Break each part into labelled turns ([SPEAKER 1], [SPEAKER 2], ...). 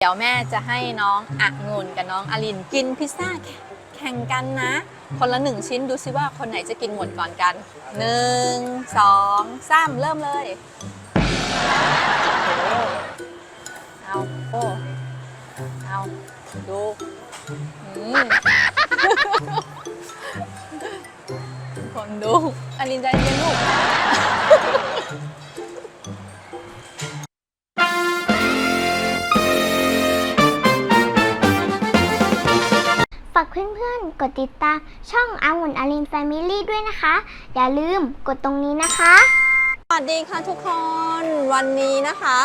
[SPEAKER 1] เดี๋ยวแม่จะให้น้ององุ่นกับน้องอลินกินพิซซ่าแข่งกันนะ คนละหนึ่งชิ้นดูซิว่าคนไหนจะกินหมดก่อนกันหนึ่งสองสามเริ่มเลยเอาโอ้เอาดูคนดูอลินใจเย็นลูก
[SPEAKER 2] ฝากเพื่อนๆ กดติดตามช่องอ n งุ่นอารินแฟมิลี่ด้วยนะคะ อย่าลืมกดตรงนี้นะคะ
[SPEAKER 1] สวัสดีค่ะทุกคนวันนี้นะคะ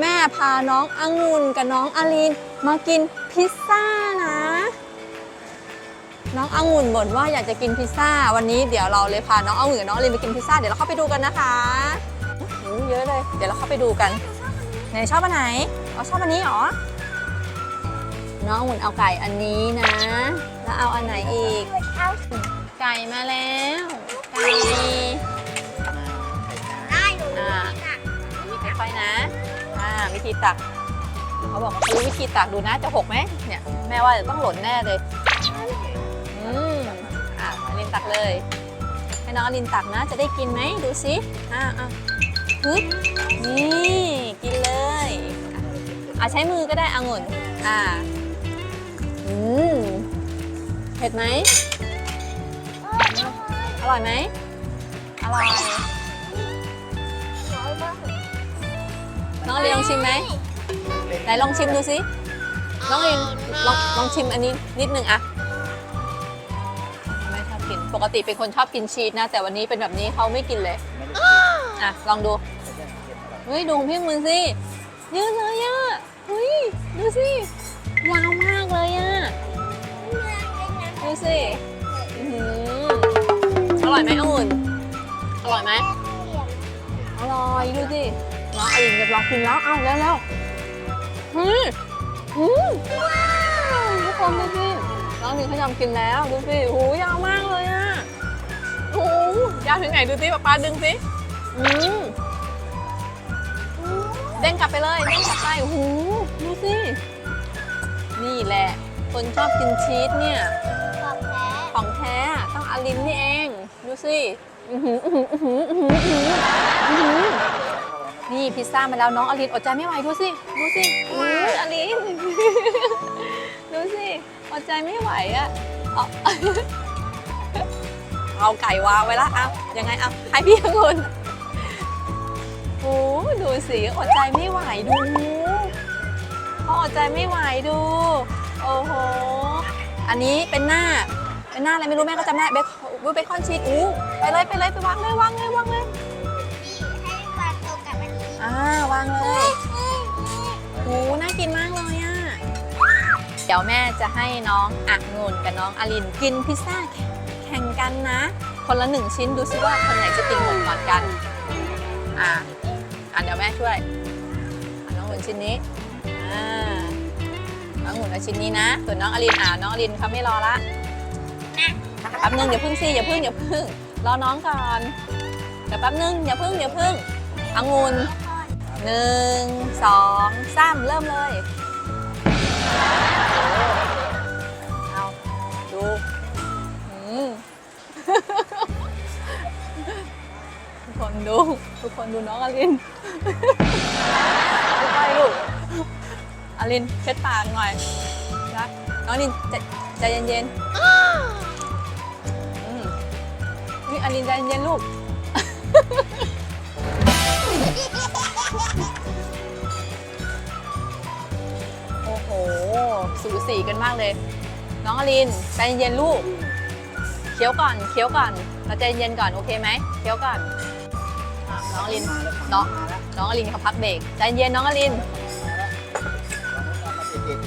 [SPEAKER 1] แม่พาน้องอังุ่นกับน้องอลินมากินพิซซ่านะ น้องอังุ่นบ่นว่าอยากจะกินพิซซ่า วันนี้เดี๋ยวเราเลยพาน้ององุ่นกับน้องอลินไปกินพิซซ่าเดี๋ยวเราเข้าไปดูกันนะคะเยอะเลย เดี๋ยวเราเข้าไปดูกันไหนชอบอันไหนเอาชอบอันนี้เหรอ น้องอุ่นเอาไก่อันนี้นะ แล้วเอาอันไหนอีก ไก่มาแล้ว ไก่
[SPEAKER 2] ได้หนู
[SPEAKER 1] อ่าค่อยๆนะ อ่า วิธีตัก เขาบอกรู้วิธีตักดูนะจะหกไหมเนี่ย แม่ว่าจะต้องหล่นแน่เลย อืมอะอลินตักเลย ให้น้องอลินตักนะ จะได้กินไหมดูสิอ่าอะฮึบนี่ กินเลย อะอะใช้มือก็ได้อางุ่นอ่า อืมเผ็ดไหม อร่อยไหม อร่อย น้องอลินลองชิมไหมไหนลองชิมดูสิ น้องอลินลองลองชิมอันนี้นิดนึงอะไม่ชอบกิน ปกติเป็นคนชอบกินชีสนะ แต่วันนี้เป็นแบบนี้เขาไม่กินเลย อะ ลองดู เฮ้ย ดูของพี่มือสิเยอะเลยอะเฮ้ย ดูสิ ยาวมากเลยอะดู สิอื้อหืออร่อยไหมองุ่นอร่อยไหมอร่อยดูสิน้องอลินจะลองกินแล้วเอาแล้วแล้วเฮ้ยอืมว้าวทุกคนดูสิน้องอลินเขายอมกินแล้วดูสิหูยาวมากเลยอะโอ้ยาวถึงไหนดูสิป๊าป๊าดึงสิอืมเด้งกลับไปเลยเด้งกลับไปหูดูสินี่แหละ คนชอบกินชีสเนี่ย ของแท้ต้องอลินนี่เอง ดูสินี่พิซซ่ามาแล้วน้องอลินอดใจไม่ไหวดูสิดูสิอื้ออลินดูสิอดใจไม่ไหวอะเอาเอาไก่วางไว้ละเอายังไงเอาให้พี่องุ่นโอ้ดูสิอดใจไม่ไหวดูเขาอดใจไม่ไหวดู โอ้โห อันนี้เป็นหน้า เป็นหน้าอะไรไม่รู้แม่ก็จำได้เบคอนเบคอนชีสอู้ไปเลยไปเลยไปวางเลยวางเลยวางเลยอ่าวางเลยโอ้น่ากินมากเลยอะเดี๋ยวแม่จะให้น้องอักงุ่นกับน้องอลินกินพิซซ่าแข่งกันนะ คนละหนึ่งชิ้นดูซิว่าคนไหนจะกินหมดก่อนกันอ่าอะเดี๋ยวแม่ช่วยอน้ององุ่นชิ้นนี้อ่าน้องงุ่นเอาชิ้นนี้นะส่วนน้องอลินอ่าน้องอลินเขาไม่รอละ แป๊บนึงอย่าพึ่งสิอย่าพึ่งอย่าพึ่งรอน้องก่อนเดี๋ยวแป๊บนึงอย่าพึ่งอย่าพึ่งองุ่นหนึ่งสองสามเริ่มเลยเอาดูทุกคนดูทุกคนดูน้องอลินไปลูกอลินเช็ดปากหน่อยนะน้องอลินใจใจเย็นๆี่อลินใจเย็นลูก โอ้โห สูสีกันมากเลย น้องอลินใจเย็นลูก เคี้ยวก่อน เคี้ยวก่อนเราใจเย็นก่อนโอเคไหมเคี้ยวก่อนอะน้องอลินน้องน้องอลินเขาพักเบรกใจเย็นน้องอลิน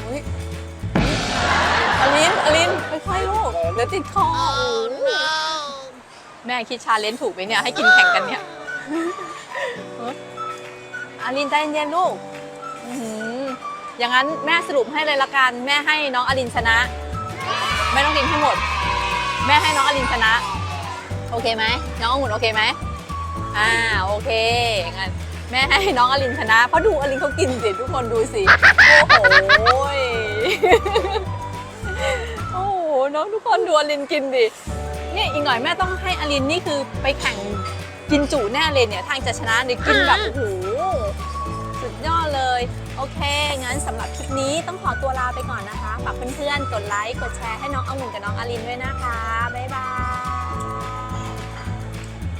[SPEAKER 1] อุ๊ยอลินอลินค่อยๆลูกเดี๋ยวติดคอโอ้โห แม่คิดชาเลนจ์ถูกไหมเนี่ยให้กินแข่งกันเนี่ยอาลินใจเย็นๆลูกอย่างนั้นแม่สรุปให้เลยละกันแม่ให้น้องอลินชนะ ไม่ต้องกินให้หมด แม่ให้น้องอลินชนะ โอเคไหมน้ององุ่นโอเคไหมอ่าโอเคงั้นแม่ให้น้องอลินชนะเพราะดูอลินเขากินสิทุกคนดูสิโอ้โหโอ้โหน้องทุกคนดูอลินกินดิ เนี่ยอีกหน่อยแม่ต้องให้อลินนี่คือไปแข่งกินจุแน่เลยเนี่ยทางจะชนะเนี่ยกินแบบโอ้โหสุดยอดเลย โอเค งั้นสำหรับคลิปนี้ต้องขอตัวลาไปก่อนนะคะ ฝากเพื่อนๆ กดไลค์ กดแชร์ให้น้ององุ่นกับน้องอลินด้วยนะคะ บ๊ายบาย